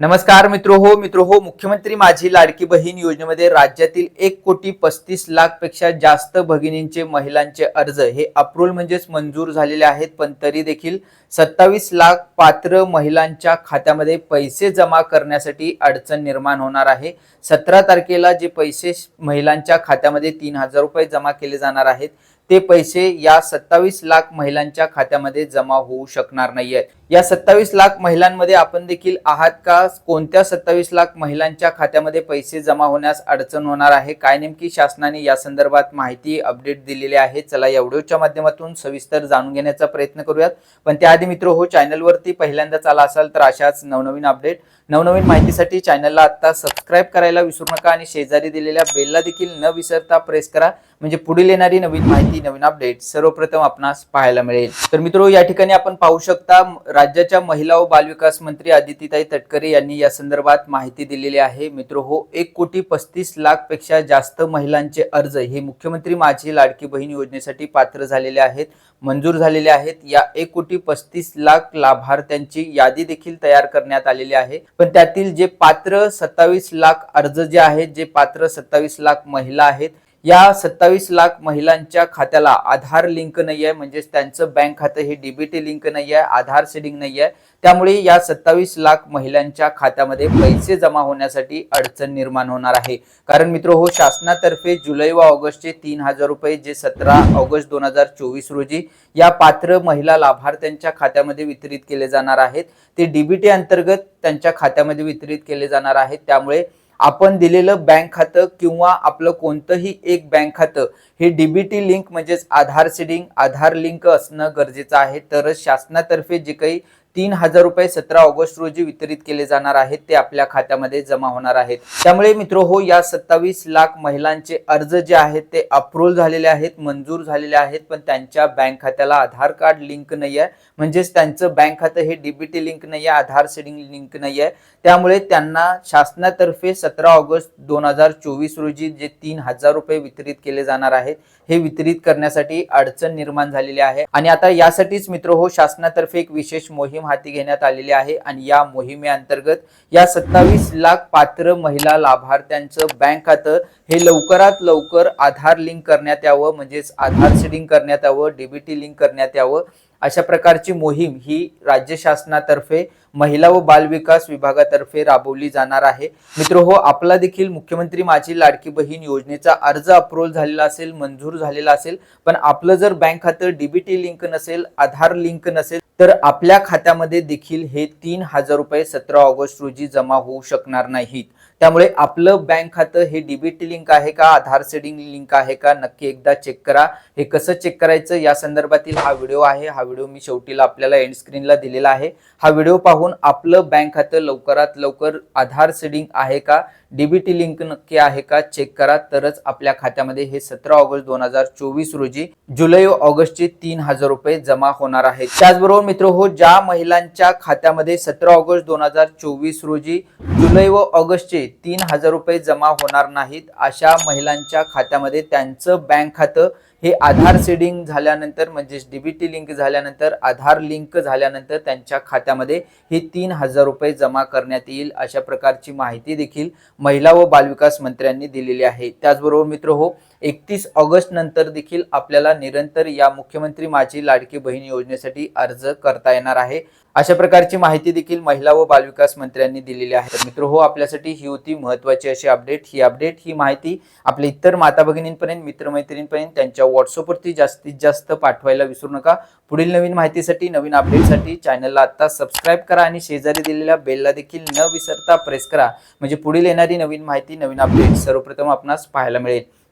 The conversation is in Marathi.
नमस्कार मित्र हो मित्र हो मुख्यमंत्री माझी लाडकी बहीण योजनेमध्ये राज्यातील एक कोटी पस्तीस लाखपेक्षा जास्त भगिनींचे महिलांचे अर्ज. हे अप्रूव्हल म्हणजेच मंजूर झालेले आहेत पण तरी देखील सत्तावीस लाख पात्र महिलांच्या खात्यामध्ये पैसे जमा करण्यासाठी अडचण निर्माण होणार आहे. सतरा तारखेला जे पैसे महिलांच्या खात्यामध्ये तीन हजार रुपये जमा केले जाणार आहेत ते पैसे या सत्तावीस लाख महिलांच्या खात्यामध्ये जमा होऊ शकणार नाहीयेत. या सत्तावीस लाख महिलांमध्ये आपण देखील आहात का? कोणत्या सत्तावीस लाख महिलांच्या खात्यामध्ये पैसे जमा होण्यास अडचण होणार आहे? काय नेमकी शासनाने या संदर्भात माहिती अपडेट दिलेली आहे? चला या व्हिडिओच्या माध्यमातून सविस्तर जाणून घेण्याचा प्रयत्न करूयात. पण त्याआधी मित्र हो चॅनलवरती पहिल्यांदाच आला असाल तर अशाच नवनवीन अपडेट नवनवीन माहितीसाठी चॅनलला आत्ता सबस्क्राईब करायला विसरू नका आणि शेजारी दिलेल्या बेलला देखील न विसरता प्रेस करा. म्हणजे पुढील येणारी नवीन माहिती नवीन अपडेट सर्वप्रथम आपणास पाहायला मिळेल. तर मित्र हो, या ठिकाणी आपण पाहू शकता राज्याच्या महिला व बालविकास मंत्री आदितीताई तटकरे यांनी या संदर्भात माहिती दिलेली आहे. मित्र हो एक कोटी पस्तीस लाखपेक्षा जास्त महिलांचे अर्ज हे मुख्यमंत्री माझी लाडकी बहीण योजनेसाठी पात्र झालेले आहेत मंजूर झालेले आहेत. या एक कोटी पस्तीस लाख लाभार्थ्यांची यादी देखील तयार करण्यात आलेली आहे. पण त्यातील जे पात्र सत्तावीस लाख अर्ज जे आहेत जे पात्र सत्तावीस लाख महिला आहेत या सत्तावीस लाख महिलांच्या खात्याला आधार लिंक नाही आहे म्हणजेच त्यांचं बँक खातं हे डीबीटी लिंक नाही आहे आधार सेडिंग नाही आहे. त्यामुळे या सत्तावीस लाख महिलांच्या खात्यामध्ये पैसे जमा होण्यासाठी अडचण निर्माण होणार आहे. कारण मित्र हो शासनातर्फे जुलै व ऑगस्टचे तीन हजार रुपये जे सतरा ऑगस्ट दोन हजार चोवीस रोजी या पात्र महिला लाभार्थ्यांच्या खात्यामध्ये वितरित केले जाणार आहेत. ते डीबीटी अंतर्गत त्यांच्या खात्यामध्ये वितरित केले जाणार आहेत. त्यामुळे आपण दिलेलं बँक खातं किंवा आपलं कोणतंही एक बँक खातं हे डीबीटी लिंक म्हणजेच आधार सीडिंग आधार लिंक असणं गरजेचं आहे. तरच शासनातर्फे जे काही तीन हजार रुपये सतरा ऑगस्ट रोजी वितरित केले जाणार आहेत ते आपल्या खात्यामध्ये जमा होणार आहेत. त्यामुळे मित्र हो या सत्तावीस लाख महिलांचे अर्ज जे आहेत ते अप्रूव्ह झालेले आहेत मंजूर झालेले आहेत पण त्यांच्या बँक खात्याला आधार कार्ड लिंक नाही आहे म्हणजेच त्यांचं बँक खातं हे डीबीटी लिंक नाही आहे आधार सेडिंग लिंक नाही आहे त्यामुळे त्यांना शासनातर्फे सतरा ऑगस्ट दोन हजार चोवीस रोजी जे तीन हजार रुपये वितरित केले जाणार आहेत हे वितरित करण्यासाठी अडचण निर्माण झालेली आहे. आणि आता यासाठीच मित्र हो शासनातर्फे एक विशेष मोहीम हाती घेण्यात आलेली आहे आणि या मोहिमेअंतर्गत या सत्तावीस लाख पात्र महिला लाभार्थ्यांचं बँक खातं हे लवकरात लवकर आधार लिंक करण्यात यावं म्हणजेच आधार सेडिंग करण्यात यावं डीबीटी लिंक करण्यात यावं अशा प्रकारची मोहीम ही राज्य शासनातर्फे महिला व बालविकास विभागातर्फे राबवली जाणार आहे. मित्र हो आपला देखील मुख्यमंत्री माझी लाडकी बहीण योजनेचा अर्ज अप्रूव्हल झालेला असेल मंजूर झालेला असेल पण आपलं जर बँक खातं डीबीटी लिंक नसेल आधार लिंक नसेल तर आपल्या खात्यामध्ये देखील हे तीन हजार रुपये सतरा ऑगस्ट रोजी जमा होऊ शकणार नाहीत. त्यामुळे आपलं बँक खातं हे डीबीटी लिंक आहे का आधार सेडिंग लिंक आहे का नक्की एकदा चेक करा. हे कसं चेक करायचं या संदर्भातील हा व्हिडिओ आहे. हा व्हिडिओ मी शेवटीला आपल्याला एंड स्क्रीनला दिलेला आहे. हा व्हिडिओ पाहून आपलं बँक खातं लवकरात लवकर आधार सेडिंग आहे का डीबीटी लिंक नक्की आहे का चेक करा. तरच आपल्या खात्यामध्ये हे सतरा ऑगस्ट दोन हजार चोवीस रोजी जुलै व ऑगस्टचे तीन हजार रुपये जमा होणार आहेत. त्याचबरोबर मित्र हो ज्या महिलांच्या खात्यामध्ये सतरा ऑगस्ट दोन हजार चोवीस रोजी जुलै व ऑगस्टचे तीन हजार रुपये जमा होणार नाहीत. अशा महिलांच्या खात्यामध्ये त्यांचं बँक खातं हे आधार सेडिंग झाल्यानंतर म्हणजेच डीबीटी लिंक झाल्यानंतर आधार लिंक झाल्यानंतर त्यांच्या खात्यामध्ये हे तीन हजार रुपये जमा करण्यात येईल अशा प्रकारची माहिती देखील महिला व बालविकास मंत्र्यांनी दिलेली आहे. त्याचबरोबर मित्र हो एकतीस ऑगस्ट नंतर देखील आपल्याला निरंतर या मुख्यमंत्री माझी लाडकी बहीण योजनेसाठी अर्ज करता येणार आहे. अशा प्रकारची माहिती देखील महिला व बालविकास मंत्र्यांनी दिलेली आहे. तर मित्र हो आपल्यासाठी ही होती महत्वाची अशी अपडेट ही अपडेट ही माहिती आपल्या इतर माता भगिनींपर्यंत मित्रमैत्रिणींपर्यंत त्यांच्या व्हॉट्सअपवरती जास्तीत जास्त पाठवायला विसरू नका. पुढील नवीन माहितीसाठी नवीन अपडेटसाठी चॅनलला आता सबस्क्राईब करा आणि शेजारी दिलेल्या बेलला देखील न विसरता प्रेस करा. म्हणजे पुढील येणारी नवीन माहिती नवीन अपडेट सर्वप्रथम आपणास पाहायला मिळेल.